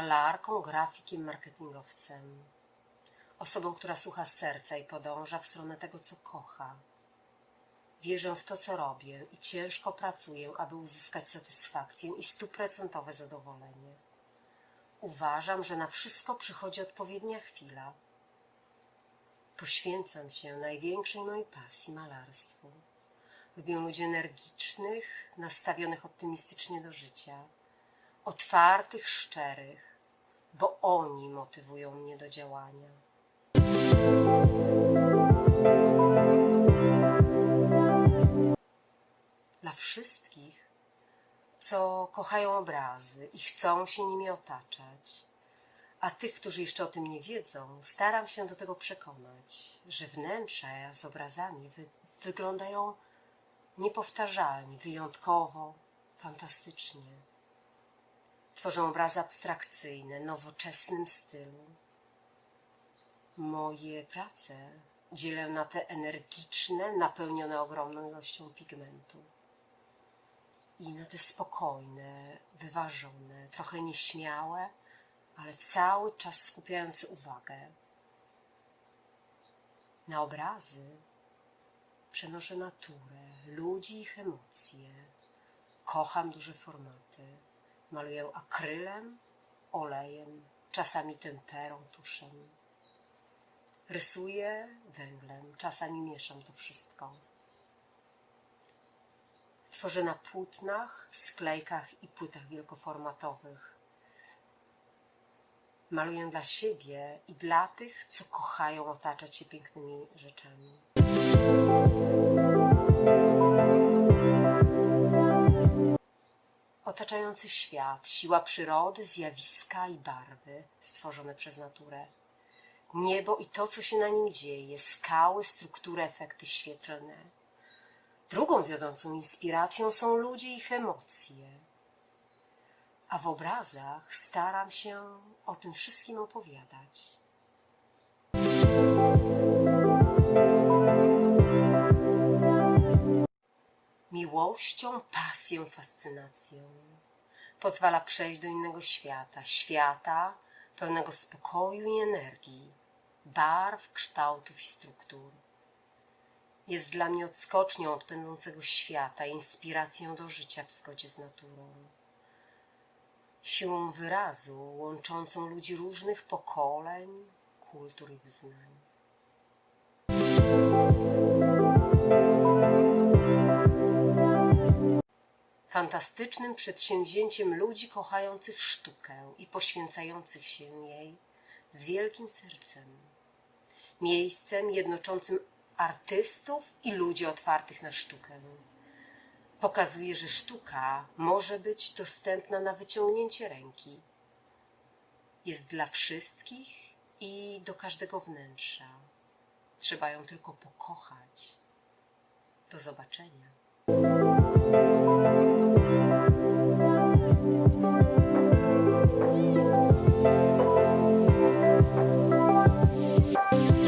malarką, grafikiem, marketingowcem. Osobą, która słucha serca i podąża w stronę tego, co kocha. Wierzę w to, co robię i ciężko pracuję, aby uzyskać satysfakcję i stuprocentowe zadowolenie. Uważam, że na wszystko przychodzi odpowiednia chwila. Poświęcam się największej mojej pasji malarstwu. Lubię ludzi energicznych, nastawionych optymistycznie do życia, otwartych, szczerych, bo oni motywują mnie do działania. Dla wszystkich, co kochają obrazy i chcą się nimi otaczać, a tych, którzy jeszcze o tym nie wiedzą, staram się do tego przekonać, że wnętrza z obrazami wy wyglądają niepowtarzalnie, wyjątkowo, fantastycznie. Tworzę obrazy abstrakcyjne, nowoczesnym stylu. Moje prace dzielę na te energiczne, napełnione ogromną ilością pigmentu i na te spokojne, wyważone, trochę nieśmiałe, ale cały czas skupiające uwagę. Na obrazy przenoszę naturę, ludzi ich emocje. Kocham duże formaty. Maluję akrylem, olejem, czasami temperą, tuszem. Rysuję węglem, czasami mieszam to wszystko. Tworzę na płótnach, sklejkach i płytach wielkoformatowych. Maluję dla siebie i dla tych, co kochają otaczać się pięknymi rzeczami. Otaczający świat, siła przyrody, zjawiska i barwy stworzone przez naturę. Niebo i to, co się na nim dzieje, skały, struktury, efekty świetlne. Drugą wiodącą inspiracją są ludzie i ich emocje. A w obrazach staram się o tym wszystkim opowiadać. Miłością, pasją, fascynacją. Pozwala przejść do innego świata, świata pełnego spokoju i energii, barw, kształtów i struktur. Jest dla mnie odskocznią od pędzącego świata, inspiracją do życia w zgodzie z naturą. Siłą wyrazu łączącą ludzi różnych pokoleń, kultur i wyznań. Fantastycznym przedsięwzięciem ludzi kochających sztukę i poświęcających się jej z wielkim sercem. Miejscem jednoczącym artystów i ludzi otwartych na sztukę. Pokazuje, że sztuka może być dostępna na wyciągnięcie ręki. Jest dla wszystkich i do każdego wnętrza. Trzeba ją tylko pokochać. Do zobaczenia.